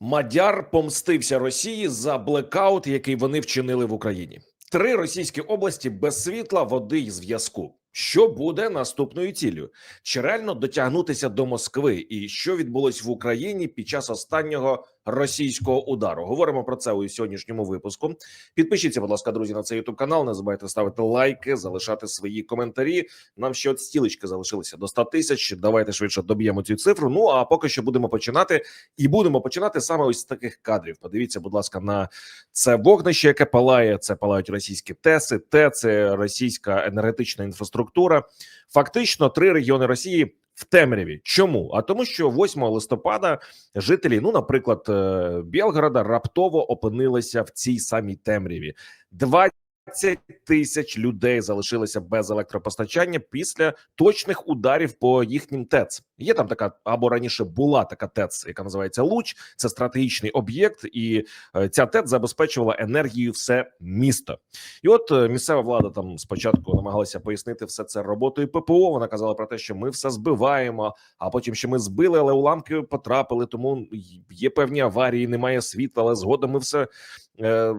Мадяр помстився Росії за блекаут, який вони вчинили в Україні. Три російські області без світла, води і зв'язку. Що буде наступною ціллю? Чи реально дотягнутися до Москви? І що відбулось в Україні під час останнього російського удару? Говоримо про це у сьогоднішньому випуску. Підпишіться, будь ласка, друзі, на цей youtube канал. Не забувайте ставити лайки, залишати свої коментарі. Нам ще от стілечки залишилися до 100 тисяч. Давайте швидше доб'ємо цю цифру. Ну а поки що будемо починати, і будемо починати саме ось з таких кадрів. Подивіться, будь ласка, на це вогнище, яке палає. Це палають російські теси, ТЕ, це російська енергетична інфраструктура. Фактично, три регіони Росії. В темряві чому? А тому, що 8 листопада жителі, ну, наприклад, Білграда раптово опинилися в цій самій темряві. 20 тисяч людей залишилися без електропостачання після точних ударів по їхнім ТЕЦ. Є там така або раніше була така ТЕЦ, яка називається Луч. Це стратегічний об'єкт, і е, ця ТЕЦ забезпечувала енергією все місто. І от е, місцева влада там спочатку намагалася пояснити все це роботою ППО. Вона казала про те, що ми все збиваємо, а потім що ми збили, але уламки потрапили. Тому є певні аварії, немає світла, але згодом ми все. Е,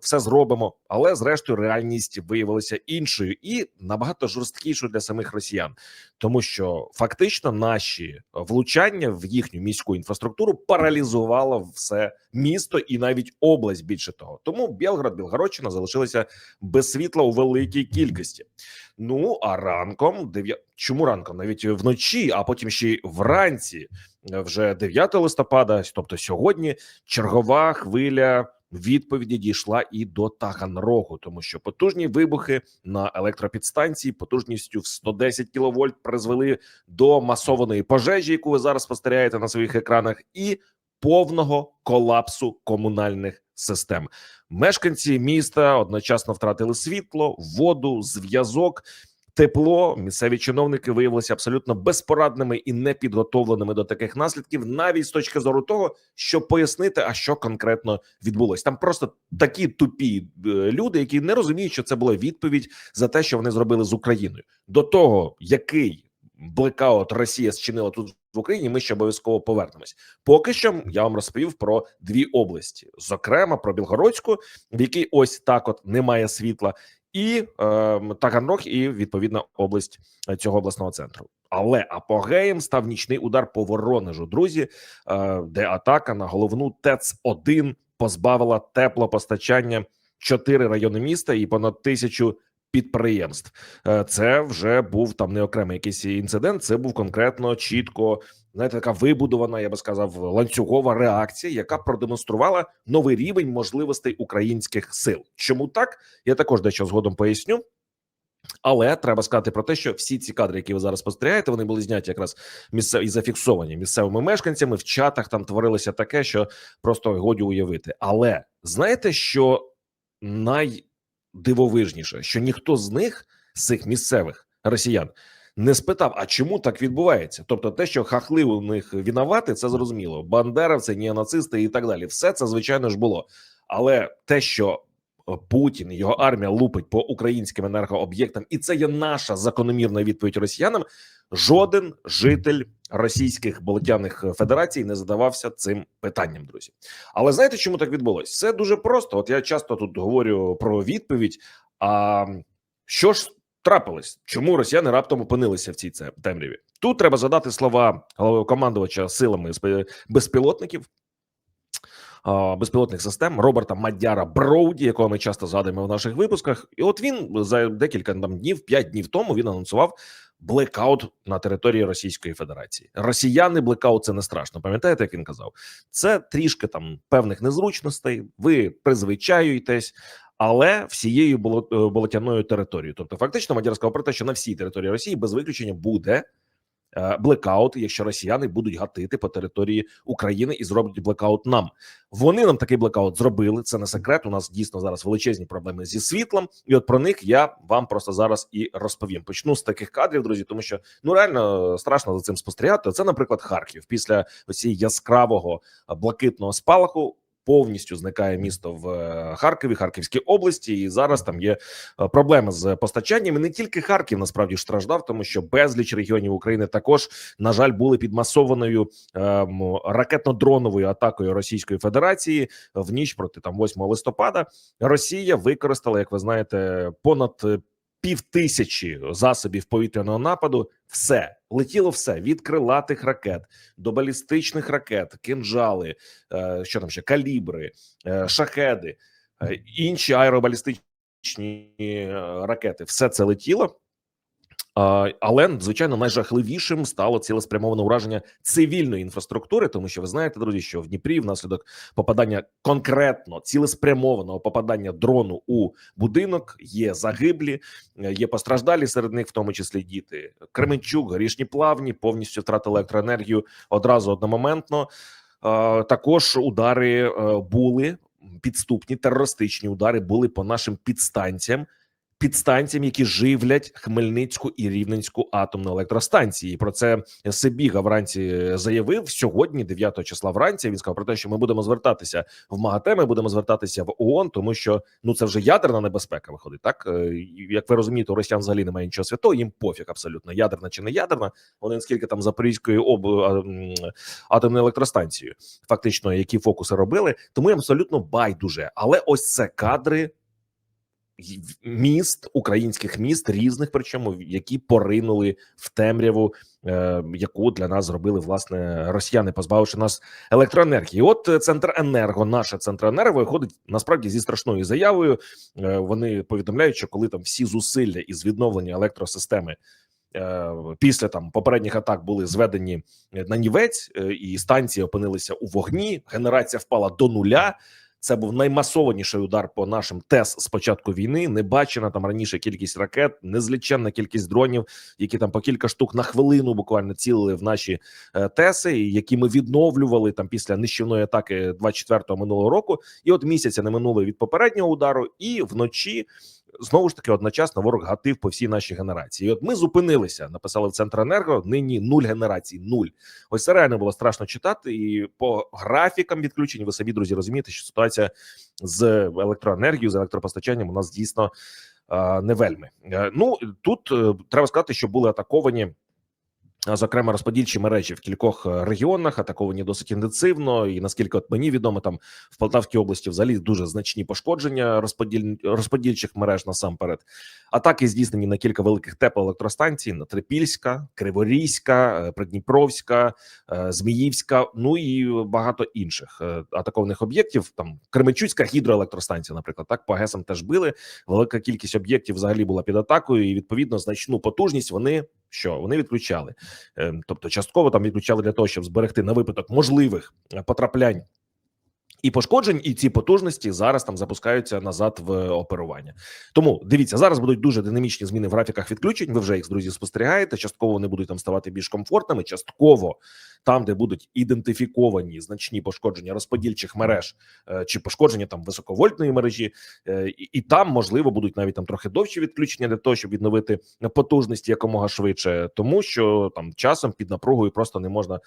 Все зробимо, але зрештою реальність виявилася іншою і набагато жорсткішою для самих росіян, тому що фактично наші влучання в їхню міську інфраструктуру паралізувало все місто і навіть область. Більше того, тому Білград, Білгородщина залишилися без світла у великій кількості. Ну а ранком, дев'я... чому ранком? Навіть вночі, а потім ще й вранці, вже 9 листопада, тобто сьогодні, чергова хвиля. Відповіді дійшла і до Таганрогу, тому що потужні вибухи на електропідстанції потужністю в 110 кВт призвели до масованої пожежі, яку ви зараз спостерігаєте на своїх екранах, і повного колапсу комунальних систем. Мешканці міста одночасно втратили світло, воду, зв'язок. Тепло місцеві чиновники виявилися абсолютно безпорадними і непідготовленими до таких наслідків, навіть з точки зору того, щоб пояснити, а що конкретно відбулось. Там просто такі тупі е, люди, які не розуміють, що це була відповідь за те, що вони зробили з Україною. До того, який блекаут Росія зчинила тут в Україні, ми ще обов'язково повернемось. Поки що я вам розповів про дві області, зокрема про Білгородську, в якій ось так от немає світла і е, Таганрог, і відповідна область е, цього обласного центру. Але апогеєм став нічний удар по Воронежу, друзі, е, де атака на головну ТЕЦ 1 позбавила теплопостачання чотири райони міста і понад тисячу підприємств. Е, Це вже був там не окремий якийсь інцидент. Це був конкретно чітко знаєте, така вибудована, я би сказав, ланцюгова реакція, яка продемонструвала новий рівень можливостей українських сил. Чому так? Я також дещо згодом поясню. Але треба сказати про те, що всі ці кадри, які ви зараз спостерігаєте, вони були зняті якраз місцев і зафіксовані місцевими мешканцями. В чатах там творилося таке, що просто годі уявити. Але знаєте, що найдивовижніше, що ніхто з них, з цих місцевих росіян, не спитав, а чому так відбувається? Тобто, те, що хахли у них винувати, це зрозуміло. Бандеровці, неонацисти і так далі. Все це звичайно ж було. Але те, що Путін і його армія лупить по українським енергооб'єктам, і це є наша закономірна відповідь росіянам. Жоден житель російських болотяних федерацій не задавався цим питанням, друзі. Але знаєте, чому так відбулося? Все дуже просто. От я часто тут говорю про відповідь. А що ж трапилось? Чому росіяни раптом опинилися в цій темряві? Тут треба задати слова командувача силами безпілотників безпілотних систем Роберта Мадяра Броуді, якого ми часто згадуємо в наших випусках. І от він за декілька там днів, п'ять днів тому він анонсував блекаут на території Російської Федерації. Росіяни блекаут це не страшно. Пам'ятаєте, як він казав? Це трішки там певних незручностей. Ви призвичаюєтесь. Але всією е, болотяною територією, тобто фактично Мадяр сказав про те, що на всій території Росії без виключення буде блекаут, якщо росіяни будуть гатити по території України і зроблять блекаут нам. Вони нам такий блекаут зробили. Це не секрет. У нас дійсно зараз величезні проблеми зі світлом, і от про них я вам просто зараз і розповім. Почну з таких кадрів, друзі, тому що ну реально страшно за цим спостерігати. Це, наприклад, Харків після цієї яскравого блакитного спалаху. Повністю зникає місто в е, Харкові, Харківській області, і зараз там є е, проблеми з постачанням. І не тільки Харків насправді страждав, тому що безліч регіонів України також на жаль були під масованою ем, ракетно-дроновою атакою Російської Федерації в ніч проти там 8 листопада. Росія використала, як ви знаєте, понад е, пів тисячі засобів повітряного нападу. Все летіло все від крилатих ракет до балістичних ракет, кинжали, е, що там ще калібри, е, шахеди, е, інші аеробалістичні ракети. Все це летіло. Але звичайно найжахливішим стало цілеспрямоване ураження цивільної інфраструктури, тому що ви знаєте, друзі, що в Дніпрі внаслідок попадання конкретно цілеспрямованого попадання дрону у будинок є загиблі, е, є постраждалі серед них, в тому числі діти. Кременчук, горішні плавні повністю втратили електроенергію одразу одномоментно. Також удари е, були підступні терористичні удари були по нашим підстанціям підстанціям, які живлять Хмельницьку і Рівненську атомну електростанції. Про це Сибіга вранці заявив сьогодні, 9 числа. Вранці він сказав про те, що ми будемо звертатися в МАГАТЕ, ми будемо звертатися в ООН, тому що ну це вже ядерна небезпека. Виходить так. Е, Як ви розумієте, у росіян взагалі немає нічого святого. Їм пофіг абсолютно ядерна чи не ядерна. Вони скільки там запорізької об атомної електростанції, фактично, які фокуси робили, тому їм абсолютно байдуже. Але ось це кадри міст, українських міст різних, причому які поринули в темряву, е, яку для нас зробили власне росіяни, позбавивши нас електроенергії. От центр енерго, наше центроенерго виходить насправді зі страшною заявою. Е, вони повідомляють, що коли там всі зусилля із відновлення електросистеми. Е, після там попередніх атак були зведені на нівець, е, і станції опинилися у вогні. Генерація впала до нуля. Це був наймасованіший удар по нашим ТЕС з початку війни. Не бачена там раніше кількість ракет, незліченна кількість дронів, які там по кілька штук на хвилину буквально цілили в наші е, ТЕСи, які ми відновлювали там після нищівної атаки 24-го минулого року. І от місяця не минуло від попереднього удару, і вночі знову ж таки одночасно ворог гатив по всій нашій генерації. І От ми зупинилися, написали в Центренерго. Нині нуль генерацій, нуль. Ось це реально було страшно читати. І по графікам відключень ви самі друзі розумієте, що ситуація з електроенергією, з електропостачанням у нас дійсно не вельми. Е, ну тут е, треба сказати, що були атаковані Зокрема, розподільчі мережі в кількох е, регіонах атаковані досить інтенсивно, і наскільки от мені відомо, там в Полтавській області взагалі дуже значні пошкодження розподіль розподільчих мереж насамперед. Атаки здійснені на кілька великих теплоелектростанцій: на Трипільська, Криворізька, е, Придніпровська, е, Зміївська, ну і багато інших атакованих об'єктів. Там Кременчуцька гідроелектростанція, наприклад, так по ГЕСам теж били. Велика кількість об'єктів взагалі була під атакою, і відповідно значну потужність вони що вони відключали, ем, тобто частково там відключали для того, щоб зберегти на випадок можливих е, потраплянь. І пошкоджень, і ці потужності зараз там запускаються назад в оперування. Тому дивіться, зараз будуть дуже динамічні зміни в графіках відключень. Ви вже їх друзі спостерігаєте. Частково вони будуть там ставати більш комфортними. Частково там, де будуть ідентифіковані значні пошкодження розподільчих мереж е, чи пошкодження там високовольтної мережі, е, і, там можливо будуть навіть там трохи довші відключення для того, щоб відновити потужності якомога швидше, тому що там часом під напругою просто не можна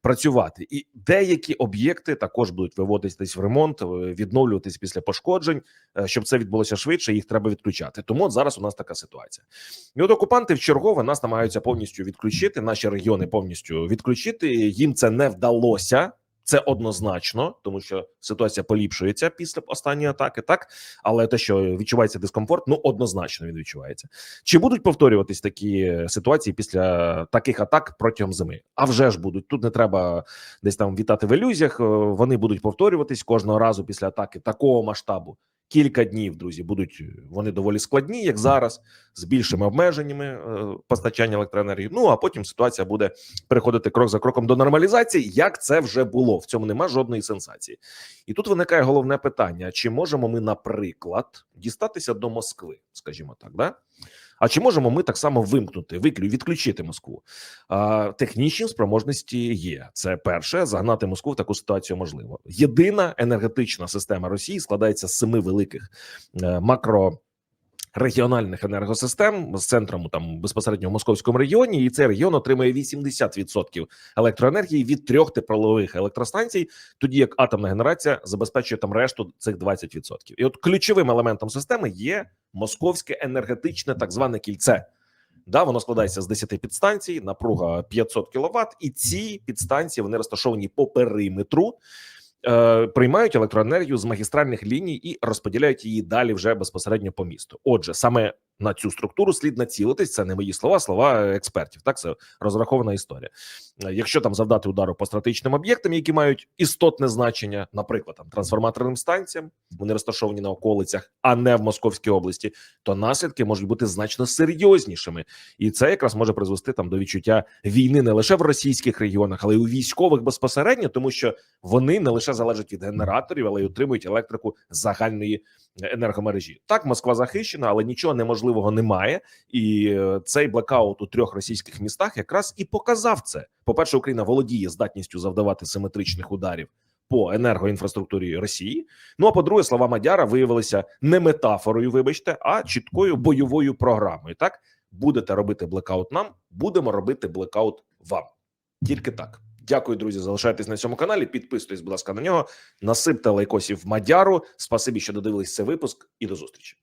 працювати, і деякі об'єкти також будуть виводитись в ремонт, е, відновлюватись після пошкоджень. Е, щоб це відбулося швидше, їх треба відключати. Тому от зараз у нас така ситуація. І от окупанти в чергове нас намагаються повністю відключити. Наші регіони повністю відключити. Їм це не вдалося. Це однозначно, тому що ситуація поліпшується після останньої атаки, так але те, що відчувається дискомфорт, ну однозначно він відчувається. Чи будуть повторюватись такі ситуації після таких атак протягом зими? А вже ж будуть тут. Не треба десь там вітати в ілюзіях. Вони будуть повторюватись кожного разу після атаки такого масштабу кілька днів, друзі, будуть е, вони доволі складні, як зараз, з більшими обмеженнями е, постачання електроенергії. Ну а потім ситуація буде переходити крок за кроком до нормалізації. Як це вже було? В цьому нема жодної сенсації. І тут виникає головне питання: чи можемо ми, наприклад, дістатися до Москви, скажімо так, да? А чи можемо ми так само вимкнути, виклю, відключити Москву? А, Технічні спроможності є. Це перше загнати Москву в таку ситуацію можливо. Єдина енергетична система Росії складається з семи великих е, макро. Регіональних енергосистем з центром там безпосередньо в московському регіоні, і цей регіон отримує 80% електроенергії від трьох теплових електростанцій, тоді як атомна генерація забезпечує там решту цих 20%. І от ключовим елементом системи є московське енергетичне так зване кільце. Да, воно складається з 10 підстанцій, напруга 500 кВт, і ці підстанції вони розташовані по периметру, е, приймають електроенергію з магістральних ліній і розподіляють її далі вже безпосередньо по місту. Отже, саме на цю структуру слід націлитись. Це не мої слова, слова експертів. Так, це розрахована історія. Е, Якщо там завдати удару по стратегічним об'єктам, які мають істотне значення, наприклад, там трансформаторним станціям, вони розташовані на околицях, а не в Московській області, то наслідки можуть бути значно серйознішими, і це якраз може призвести там до відчуття війни не лише в російських регіонах, але й у військових безпосередньо, тому що вони не лише залежать від генераторів, але й отримують електрику загальної енергомережі. Так, Москва захищена, але нічого неможливого немає. І е, цей блекаут у трьох російських містах якраз і показав це. По перше, Україна володіє здатністю завдавати симетричних ударів. По енергоінфраструктурі Росії, ну а по-друге, слова Мадяра виявилися не метафорою, вибачте, а чіткою бойовою програмою. Так будете робити блекаут нам, будемо робити блекаут вам. Тільки так. Дякую, друзі. Залишайтесь на цьому каналі. Підписуйтесь, будь ласка, на нього. Насипте лайкосів Мадяру. Спасибі, що додивились цей випуск, і до зустрічі.